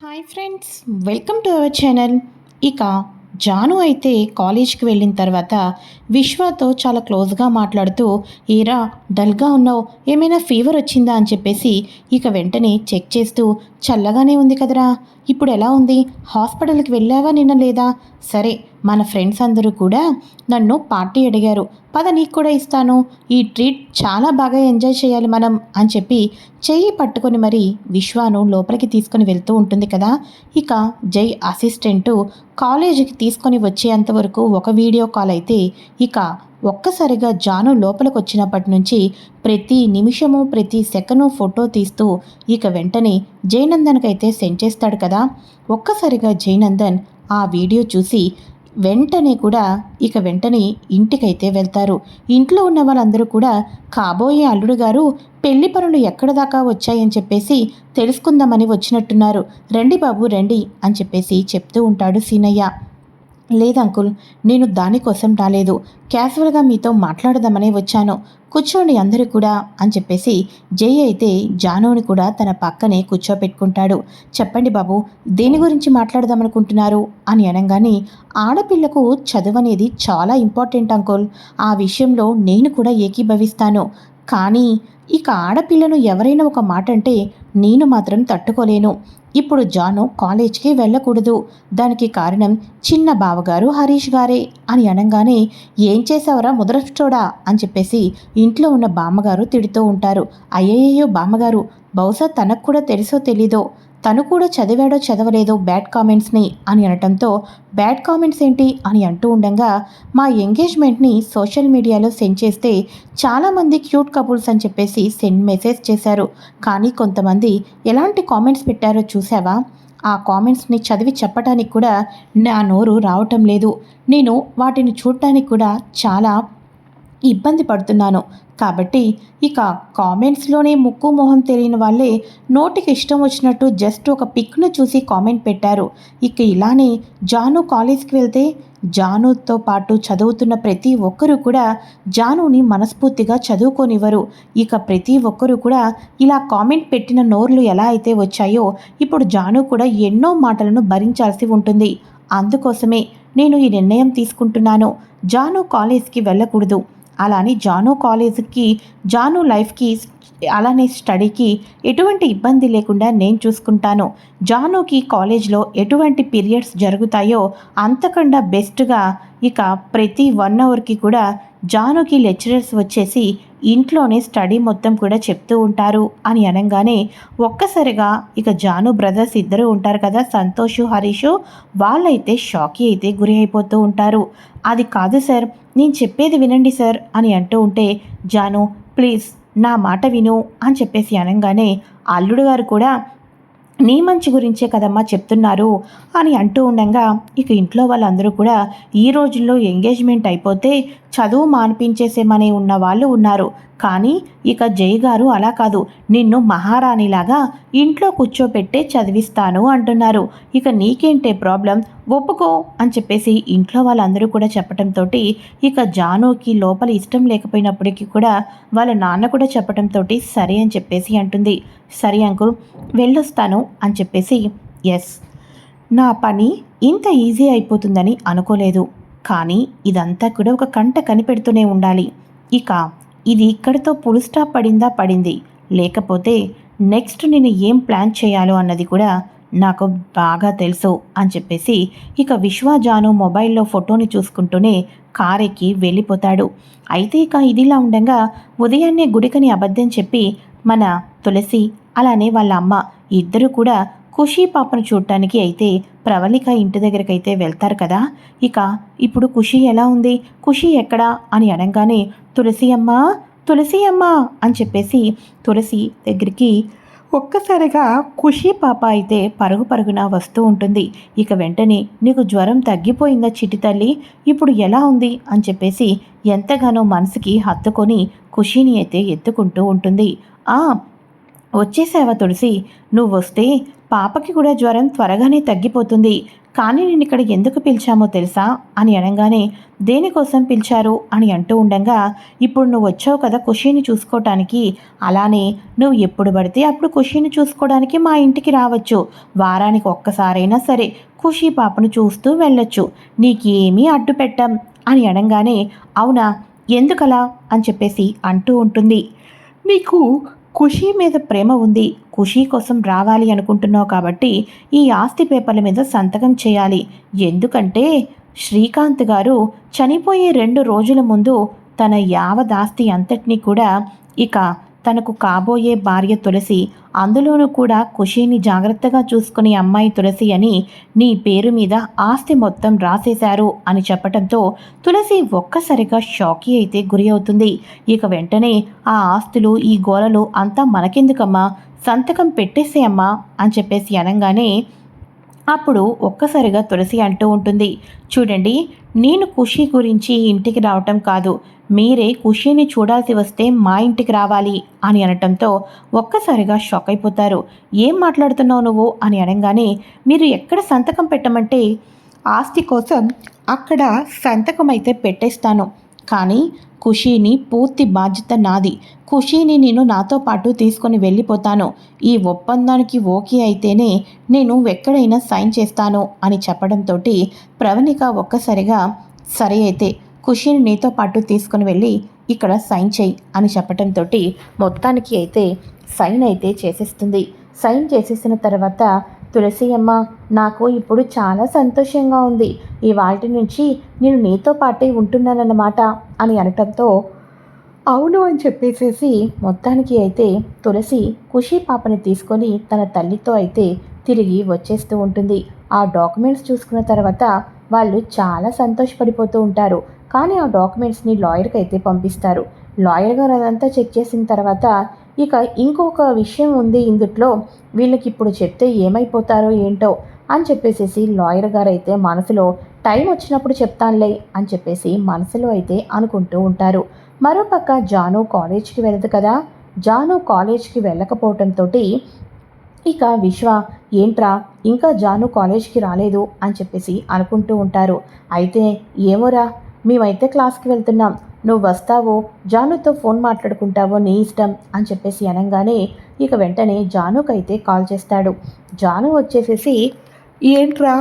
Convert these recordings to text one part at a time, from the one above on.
Hi friends welcome to our channel ఇక జాను అయితే కాలేజ్కి వెళ్ళిన తర్వాత విశ్వతో చాలా క్లోజ్గా మాట్లాడుతూ ఏరా డల్గా ఉన్నావు. ఏమైనా ఫీవర్ వచ్చిందా? అని చెప్పేసి ఇక వెంటనే చెక్ చేస్తూ చల్లగానే ఉంది కదరా. ఇప్పుడు ఎలా ఉంది? హాస్పిటల్కి వెళ్ళావా నిన్న లేదా? సరే మన ఫ్రెండ్స్ అందరూ కూడా నన్ను పార్టీ అడిగారు. పద నీకు కూడా ఇస్తాను. ఈ ట్రీట్ చాలా బాగా ఎంజాయ్ చేయాలి మనం అని చెప్పి చెయ్యి పట్టుకొని మరి విశ్వాను లోపలికి తీసుకొని వెళ్తూ ఉంటుంది కదా. ఇక జై అసిస్టెంటు కాలేజీకి తీసుకొని వచ్చేంత వరకు ఒక వీడియో కాల్ అయితే ఇక ఒక్కసారిగా జాను లోపలికొచ్చినప్పటి నుంచి ప్రతి నిమిషము ప్రతి సెకను ఫోటో తీస్తూ ఇక వెంటనే జయనందన్కైతే సెండ్ చేస్తాడు కదా. ఒక్కసారిగా జయనందన్ ఆ వీడియో చూసి వెంటనే కూడా ఇక వెంటనే ఇంటికైతే వెళ్తారు. ఇంట్లో ఉన్న వాళ్ళందరూ కూడా కాబోయే అల్లుడు గారు పెళ్ళి పనులు ఎక్కడ దాకా వచ్చాయని చెప్పేసి తెలుసుకుందామని వచ్చినట్టున్నారు. రండి బాబు రండి అని చెప్పేసి చెప్తూ ఉంటాడు సీనయ్య. లేదు అంకుల్ నేను దానికోసం రాలేదు. క్యాజువల్గా మీతో మాట్లాడదామనే వచ్చాను. కూర్చోండి అందరూ కూడా అని చెప్పేసి జై అయితే జానుని కూడా తన పక్కనే కూర్చోపెట్టుకుంటాడు. చెప్పండి బాబు దేని గురించి మాట్లాడదామనుకుంటున్నారు? అని అనగానే ఆడపిల్లకు చదువు అనేది చాలా ఇంపార్టెంట్ అంకుల్. ఆ విషయంలో నేను కూడా ఏకీభవిస్తాను. కానీ ఇక ఆడపిల్లను ఎవరైనా ఒక మాట అంటే నేను మాత్రం తట్టుకోలేను. ఇప్పుడు జాను కాలేజ్కి వెళ్ళకూడదు. దానికి కారణం చిన్న బావగారు హరీష్ గారే అని అనగానే ఏం చేసావరా ముదరచోడా? అని చెప్పేసి ఇంట్లో ఉన్న బామ్మగారు తిడుతూ ఉంటారు. అయ్యయ్యో బామ్మగారు బహుశా తనకు కూడా తెలుసో తెలీదో? తను కూడా చదివాడో చదవలేదో బ్యాడ్ కామెంట్స్ని అని అనటంతో బ్యాడ్ కామెంట్స్ ఏంటి అని అంటూ ఉండగా మా ఎంగేజ్మెంట్ని సోషల్ మీడియాలో సెండ్ చేస్తే చాలామంది క్యూట్ కపుల్స్ అని చెప్పేసి సెండ్ మెసేజ్ చేశారు. కానీ కొంతమంది ఎలాంటి కామెంట్స్ పెట్టారో చూసావా ఆ కామెంట్స్ని చదివి చెప్పడానికి కూడా నా నోరు రావటం లేదు. నేను వాటిని చూడటానికి కూడా చాలా ఇబ్బంది పడుతున్నాను. కాబట్టి ఇక కామెంట్స్లోనే ముక్కు మొహం తెలియని వాళ్ళే నోటికి ఇష్టం వచ్చినట్టు జస్ట్ ఒక పిక్ను చూసి కామెంట్ పెట్టారు. ఇక ఇలానే జాను కాలేజ్కి వెళ్తే జానుతో పాటు చదువుతున్న ప్రతి ఒక్కరూ కూడా జానుని మనస్ఫూర్తిగా చదువుకోనివ్వరు. ఇక ప్రతి ఒక్కరూ కూడా ఇలా కామెంట్ పెట్టిన నోర్లు ఎలా అయితే వచ్చాయో ఇప్పుడు జాను కూడా ఎన్నో మాటలను భరించాల్సి ఉంటుంది. అందుకోసమే నేను ఈ నిర్ణయం తీసుకుంటున్నాను. జాను కాలేజ్కి వెళ్ళకూడదు. అలానే జాను కాలేజీకి జాను లైఫ్కి అలానే స్టడీకి ఎటువంటి ఇబ్బంది లేకుండా నేను చూసుకుంటాను. జానుకి కాలేజ్లో ఎటువంటి పీరియడ్స్ జరుగుతాయో అంతకన్నా బెస్ట్గా ఇక ప్రతి వన్ అవర్కి కూడా జానుకి లెక్చరర్స్ వచ్చేసి ఇంట్లోనే స్టడీ మొత్తం కూడా చెప్తూ ఉంటారు అని అనగానే ఒక్కసారిగా ఇక జాను బ్రదర్స్ ఇద్దరు ఉంటారు కదా సంతోష్ హరీష్. వాళ్ళైతే షాకి అయితే గురి అయిపోతూ ఉంటారు. అది కాదు సార్ నేను చెప్పేది వినండి సార్ అని అంటూ ఉంటే జాను ప్లీజ్ నా మాట విను అని చెప్పేసి అనగానే అల్లుడు గారు కూడా నీ మంచి గురించే కదమ్మా చెప్తున్నారు అని అంటూ ఉండగా ఇక ఇంట్లో వాళ్ళందరూ కూడా ఈ రోజుల్లో ఎంగేజ్మెంట్ అయిపోతే చదువు మానిపించేసేమని ఉన్న వాళ్ళు ఉన్నారు. కానీ ఇక జై గారు అలా కాదు. నిన్ను మహారాణిలాగా ఇంట్లో కూర్చోపెట్టే చదివిస్తాను అంటున్నారు. ఇక నీకేంటే ప్రాబ్లం? ఒప్పుకో అని చెప్పేసి ఇంట్లో వాళ్ళందరూ కూడా చెప్పడంతో ఇక జానుకి లోపల ఇష్టం లేకపోయినప్పటికీ కూడా వాళ్ళ నాన్న కూడా చెప్పడంతో సరే అని చెప్పేసి అంటుంది. సరే అంకుల్ వెళ్ళొస్తాను అని చెప్పేసి ఎస్ నా పని ఇంత ఈజీ అయిపోతుందని అనుకోలేదు. కానీ ఇదంతా కూడా ఒక కంట కనిపెడుతూనే ఉండాలి. ఇక ఇది ఇక్కడితో పుల్ స్టాప్ పడిందా పడింది. లేకపోతే నెక్స్ట్ నేను ఏం ప్లాన్ చేయాలో అన్నది కూడా నాకు బాగా తెలుసు అని చెప్పేసి ఇక విశ్వజాను మొబైల్లో ఫోటోని చూసుకుంటూనే కారెక్కి వెళ్ళిపోతాడు. అయితే ఇక ఇదిలా ఉండగా ఉదయాన్నే గుడికని అబద్ధం చెప్పి మన తులసి అలానే వాళ్ళ అమ్మ ఇద్దరు కూడా ఖుషీ పాపను చూడటానికి అయితే ప్రవళిక ఇంటి దగ్గరికి అయితే వెళ్తారు కదా. ఇక ఇప్పుడు ఖుషి ఎలా ఉంది? ఖుషి ఎక్కడా? అని అనగానే తులసి అమ్మ! తులసి అమ్మ! అని చెప్పేసి తులసి దగ్గరికి ఒక్కసారిగా ఖుషి పాప అయితే పరుగు పరుగున వస్తూ ఉంటుంది. ఇక వెంటనే నీకు జ్వరం తగ్గిపోయిందా చిట్టి తల్లి? ఇప్పుడు ఎలా ఉంది? అని చెప్పేసి ఎంతగానో మనసుకి హత్తుకొని ఖుషిని అయితే ఎత్తుకుంటూ ఉంటుంది. ఆ వచ్చేసావా తులసి? నువ్వు వస్తే పాపకి కూడా జ్వరం త్వరగానే తగ్గిపోతుంది. కానీ నేను ఇక్కడ ఎందుకు పిలిచామో తెలుసా? అని అనగానే దేనికోసం పిలిచారు? అని అంటూ ఉండగా ఇప్పుడు నువ్వు వచ్చావు కదా ఖుషీని చూసుకోవటానికి అలానే నువ్వు ఎప్పుడు పడితే అప్పుడు ఖుషీని చూసుకోవడానికి మా ఇంటికి రావచ్చు. వారానికి ఒక్కసారైనా సరే ఖుషీ పాపను చూస్తూ వెళ్ళొచ్చు. నీకేమీ అడ్డు పెట్టం. అని అనగానే అవునా? ఎందుకలా? అని చెప్పేసి అంటూ ఉంటుంది. నీకు ఖుషీ మీద ప్రేమ ఉంది. ఖుషీ కోసం రావాలి అనుకుంటున్నావు కాబట్టి ఈ ఆస్తి పేపర్ల మీద సంతకం చేయాలి. ఎందుకంటే శ్రీకాంత్ గారు చనిపోయే రెండు రోజుల ముందు తన యావదాస్తి అంతటినీ కూడా ఇక తనకు కాబోయే భార్య తులసి అందులోనూ కూడా ఖుషీని జాగ్రత్తగా చూసుకునే అమ్మాయి తులసి అని నీ పేరు మీద ఆస్తి మొత్తం రాసేశారు అని చెప్పడంతో తులసి ఒక్కసారిగా షాకీ అయితే గురి అవుతుంది. ఇక వెంటనే ఆ ఆస్తులు ఈ గోలలు అంతా మనకెందుకమ్మా? సంతకం పెట్టేసేయమ్మా అని చెప్పేసి అనగానే అప్పుడు ఒక్కసారిగా తులసి అంటూ ఉంటుంది చూడండి నేను ఖుషి గురించి ఇంటికి రావటం కాదు. మీరే ఖుషీని చూడాల్సి వస్తే మా ఇంటికి రావాలి అని అనటంతో ఒక్కసారిగా షాక్ అయిపోతారు. ఏం మాట్లాడుతున్నావు నువ్వు? అని అనగానే మీరు ఎక్కడ సంతకం పెట్టమంటే ఆస్తి కోసం అక్కడ సంతకం అయితే పెట్టేస్తాను. కానీ ఖుషీని పూర్తి బాధ్యత నాది. ఖుషీని నేను నాతో పాటు తీసుకొని వెళ్ళిపోతాను. ఈ ఒప్పందానికి ఓకే అయితేనే నేను ఎక్కడైనా సైన్ చేస్తాను అని చెప్పడంతో ప్రవణిక ఒక్కసారిగా సరే అయితే ఖుషీని నీతో పాటు తీసుకొని వెళ్ళి ఇక్కడ సైన్ చేయి అని చెప్పడంతో మొత్తానికి అయితే సైన్ అయితే చేసేస్తుంది. సైన్ చేసేసిన తర్వాత తులసి అమ్మ నాకు ఇప్పుడు చాలా సంతోషంగా ఉంది. ఈ నుంచి నేను నీతో పాటే ఉంటున్నానన్నమాట అని అనటంతో అవును అని చెప్పేసేసి మొత్తానికి అయితే తులసి ఖుషి పాపని తీసుకొని తన తల్లితో అయితే తిరిగి వచ్చేస్తూ ఉంటుంది. ఆ డాక్యుమెంట్స్ చూసుకున్న తర్వాత వాళ్ళు చాలా సంతోషపడిపోతూ ఉంటారు. కానీ ఆ డాక్యుమెంట్స్ని లాయర్కి అయితే పంపిస్తారు. లాయర్ గారు అదంతా చెక్ చేసిన తర్వాత ఇక ఇంకొక విషయం ఉంది ఇందుట్లో. వీళ్ళకి ఇప్పుడు చెప్తే ఏమైపోతారో ఏంటో అని చెప్పేసేసి లాయర్ గారు అయితే మనసులో టైం వచ్చినప్పుడు చెప్తానులే అని చెప్పేసి మనసులో అయితే అనుకుంటూ ఉంటారు. మరోపక్క జాను కాలేజ్కి వెళ్ళదు కదా. జాను కాలేజ్కి వెళ్ళకపోవటంతో ఇక విశ్వ ఏంట్రా ఇంకా జాను కాలేజ్కి రాలేదు అని చెప్పేసి అనుకుంటూ ఉంటారు. అయితే ఏమోరా మేమైతే క్లాస్కి వెళ్తున్నాం. నువ్వు వస్తావో జానుతో ఫోన్ మాట్లాడుకుంటావో నీ ఇష్టం అని చెప్పేసి అనగానే ఇక వెంటనే జానుకైతే కాల్ చేస్తాడు. జాను వచ్చేసేసి ఏంట్రా?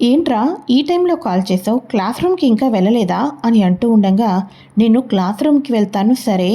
ఏంట్రా? ఈ టైంలో కాల్ చేసావు? క్లాస్ రూమ్కి ఇంకా వెళ్ళలేదా? అని అంటూ ఉండగా నేను క్లాస్ రూమ్కి వెళ్తాను సరే.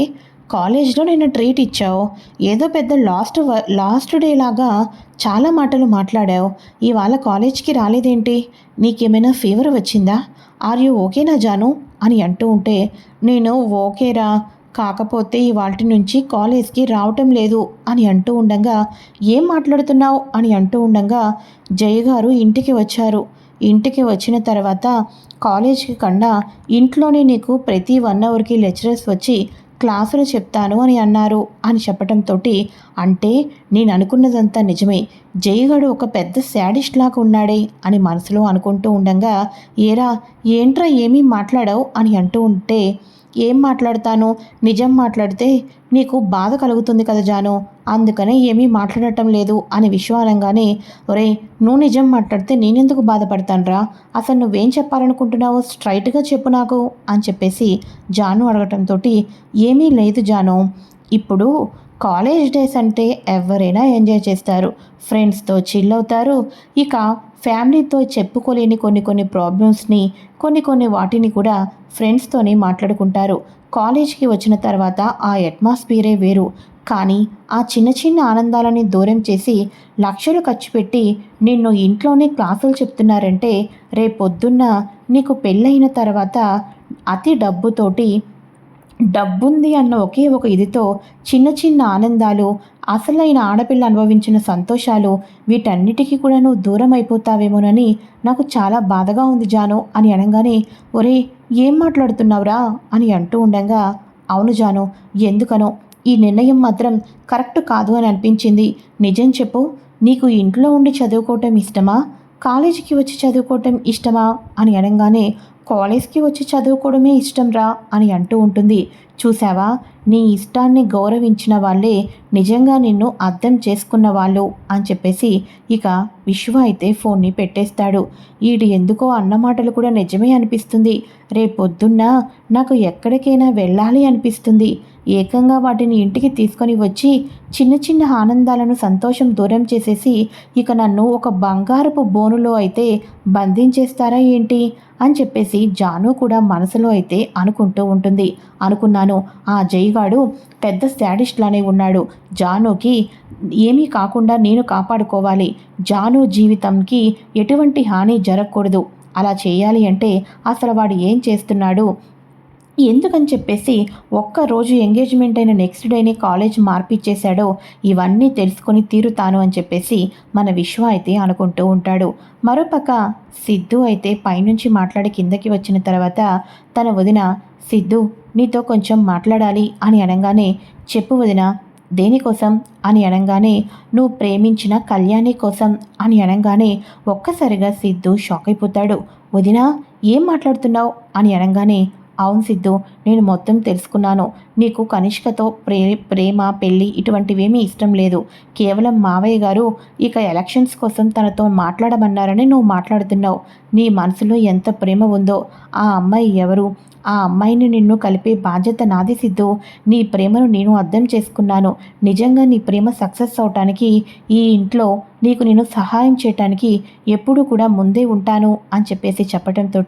కాలేజ్లో నేను ట్రీట్ ఇచ్చావు. ఏదో పెద్ద లాస్ట్ లాస్ట్ డే లాగా చాలా మాటలు మాట్లాడావు. ఇవాళ కాలేజ్కి రాలేదేంటి? నీకేమైనా ఫీవర్ వచ్చిందా? ఆర్ యూ ఓకేనా జాను? అని అంటూ ఉంటే నేను ఓకేరా. కాకపోతే ఇవాటి నుంచి కాలేజ్కి రావటం లేదు అని అంటూ ఉండగా ఏం మాట్లాడుతున్నావు? అని అంటూ ఉండగా జయ గారు ఇంటికి వచ్చారు. ఇంటికి వచ్చిన తర్వాత కాలేజ్కి కన్నా ఇంట్లోనే నీకు ప్రతి వన్ అవర్కి లెక్చరర్స్ వచ్చి క్లాసులు చెప్తాను అని అన్నారు. అని చెప్పడంతో అంటే నేను అనుకున్నదంతా నిజమే. జయగాడు ఒక పెద్ద శాడిస్ట్ లాగా ఉన్నాడే అని మనసులో అనుకుంటూ ఉండగా ఏరా ఏంట్రా ఏమీ మాట్లాడావు అని అంటూ ఉంటే ఏం మాట్లాడతాను? నిజం మాట్లాడితే నీకు బాధ కలుగుతుంది కదా జాను. అందుకనే ఏమీ మాట్లాడటం లేదు అని విశ్వాలంగానే ఒరే నువ్వు నిజం మాట్లాడితే నేనెందుకు బాధపడతానురా? అసలు నువ్వేం చెప్పాలనుకుంటున్నావో స్ట్రైట్గా చెప్పు నాకు అని చెప్పేసి జాను అడగటంతో ఏమీ లేదు జాను. ఇప్పుడు కాలేజ్ డేస్ అంటే ఎవరైనా ఎంజాయ్ చేస్తారు. ఫ్రెండ్స్తో చిల్ అవుతారు. ఇక ఫ్యామిలీతో చెప్పుకోలేని కొన్ని కొన్ని ప్రాబ్లమ్స్ని కొన్ని కొన్ని వాటిని కూడా ఫ్రెండ్స్తోనే మాట్లాడుకుంటారు. కాలేజ్కి వచ్చిన తర్వాత ఆ అట్మాస్ఫియరే వేరు. కానీ ఆ చిన్న చిన్న ఆనందాలని దూరం చేసి లక్షలు ఖర్చు పెట్టి నిన్ను ఇంట్లోనే క్లాసులు చెప్తున్నారంటే రేపొద్దున్న నీకు పెళ్ళైన తర్వాత అతి డబ్బుతోటి డబ్బుంది అన్న ఒకే ఒక ఇదితో చిన్న చిన్న ఆనందాలు అసలైన ఆడపిల్ల అనుభవించిన సంతోషాలు వీటన్నిటికీ కూడా నువ్వు దూరం అయిపోతావేమోనని నాకు చాలా బాధగా ఉంది జాను అని అనగానే ఒరే ఏం మాట్లాడుతున్నావురా? అని అంటూ ఉండగా అవును జాను ఎందుకనో? ఈ నిర్ణయం మాత్రం కరెక్ట్ కాదు అని అనిపించింది. నిజం చెప్పు నీకు ఇంట్లో ఉండి చదువుకోవటం ఇష్టమా? కాలేజీకి వచ్చి చదువుకోవటం ఇష్టమా? అని అనగానే కాలేజ్కి వచ్చి చదువుకోవడమే ఇష్టం రా అని అంటూ ఉంటుంది. చూసావా నీ ఇష్టాన్ని గౌరవించిన వాళ్ళే నిజంగా నిన్ను అర్థం చేసుకున్న వాళ్ళు అని చెప్పేసి ఇక విశ్వ అయితే ఫోన్ని పెట్టేస్తాడు. ఈడు ఎందుకో అన్న మాటలు కూడా నిజమే అనిపిస్తుంది. రేపొద్దున్న నాకు ఎక్కడికైనా వెళ్ళాలి అనిపిస్తుంది. ఏకంగా వాటిని ఇంటికి తీసుకొని వచ్చి చిన్న చిన్న ఆనందాలను సంతోషం దూరం చేసేసి ఇక నన్ను ఒక బంగారపు బోనులో అయితే బంధించేస్తారా ఏంటి? అని చెప్పేసి జాను కూడా మనసులో అయితే అనుకుంటూ ఉంటుంది. అనుకున్నాను. ఆ జైగాడు పెద్ద స్టాడిస్ట్లానే ఉన్నాడు. జానుకి ఏమీ కాకుండా నేను కాపాడుకోవాలి. జాను జీవితంకి ఎటువంటి హాని జరగకూడదు. అలా చేయాలి అంటే అసలు వాడు ఏం చేస్తున్నాడు? ఎందుకని చెప్పేసి ఒక్కరోజు ఎంగేజ్మెంట్ అయిన నెక్స్ట్ డేనే కాలేజ్ మార్పిచ్చేశాడో ఇవన్నీ తెలుసుకొని తీరుతాను అని చెప్పేసి మన విశ్వ అయితే అనుకుంటూ ఉంటాడు. మరోపక్క సిద్ధు అయితే పైనుంచి మాట్లాడి కిందకి వచ్చిన తర్వాత తన వదిన సిద్ధు నీతో కొంచెం మాట్లాడాలి అని అనగానే చెప్పు వదిన దేనికోసం? అని అనగానే నువ్వు ప్రేమించిన కళ్యాణి కోసం అని అనగానే ఒక్కసారిగా సిద్ధు షాక్ అయిపోతాడు. వదిన ఏం మాట్లాడుతున్నావు? అని అనగానే అవును సిద్ధు నేను మొత్తం తెలుసుకున్నాను. నీకు కనిష్కతో ప్రే ప్రేమ పెళ్ళి ఇటువంటివేమీ ఇష్టం లేదు. కేవలం మావయ్య గారు ఇక ఎలక్షన్స్ కోసం తనతో మాట్లాడమన్నారని నువ్వు మాట్లాడుతున్నావు. నీ మనసులో ఎంత ప్రేమ ఉందో ఆ అమ్మాయి ఎవరు? ఆ అమ్మాయిని నిన్ను కలిపే బాధ్యత నాది సిద్ధు. నీ ప్రేమను నేను అర్థం చేసుకున్నాను. నిజంగా నీ ప్రేమ సక్సెస్ అవటానికి ఈ ఇంట్లో నీకు నేను సహాయం చేయటానికి ఎప్పుడూ కూడా ముందే ఉంటాను అని చెప్పేసి చెప్పడంతో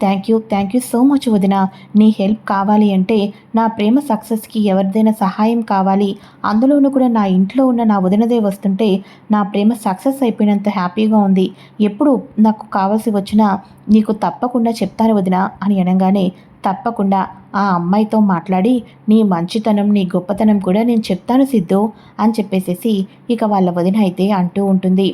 thank you thank you so much వదిన. నీ హెల్ప్ కావాలి అంటే నా ప్రేమ సక్సెస్కి ఎవరిదైనా సహాయం కావాలి. అందులోనూ కూడా నా ఇంట్లో ఉన్న నా వదినదే వస్తుంటే నా ప్రేమ సక్సెస్ అయిపోయినంత హ్యాపీగా ఉంది. ఎప్పుడు నాకు కావాల్సి వచ్చినా నీకు తప్పకుండా చెప్తాను వదిన అని అనగానే తప్పకుండా ఆ అమ్మాయితో మాట్లాడి నీ మంచితనం నీ గొప్పతనం కూడా నేను చెప్తాను సిద్ధు అని చెప్పేసేసి ఇక వాళ్ళ వదిన అయితే అంటూ ఉంటుంది.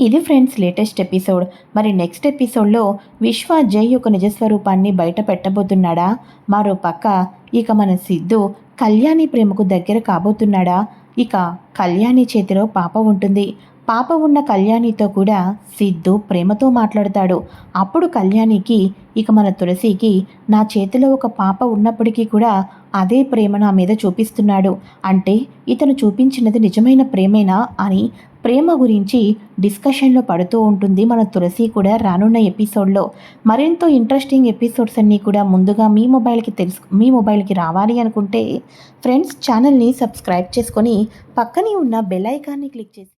ఇది ఫ్రెండ్స్ లేటెస్ట్ ఎపిసోడ్. మరి నెక్స్ట్ ఎపిసోడ్లో విశ్వ జై యొక్క నిజస్వరూపాన్ని బయట పెట్టబోతున్నాడా? మరో పక్క ఇక మన సిద్ధు కళ్యాణి ప్రేమకు దగ్గర కాబోతున్నాడా? ఇక కళ్యాణి చేతిలో పాప ఉంటుంది. పాప ఉన్న కళ్యాణితో కూడా సిద్ధు ప్రేమతో మాట్లాడతాడు. అప్పుడు కళ్యాణికి ఇక మన తులసికి నా చేతిలో ఒక పాప ఉన్నప్పటికీ కూడా అదే ప్రేమ నా మీద చూపిస్తున్నాడు. అంటే ఇతను చూపించినది నిజమైన ప్రేమేనా అని ప్రేమ గురించి డిస్కషన్లో పడుతూ ఉంటుంది మన తులసి కూడా రానున్న ఎపిసోడ్లో. మరెంతో ఇంట్రెస్టింగ్ ఎపిసోడ్స్ అన్నీ కూడా ముందుగా మీ మొబైల్కి తెలుసు మీ మొబైల్కి రావాలి అనుకుంటే ఫ్రెండ్స్ ఛానల్ని సబ్స్క్రైబ్ చేసుకొని పక్కనే ఉన్న బెల్ ఐకాన్ని క్లిక్ చేసి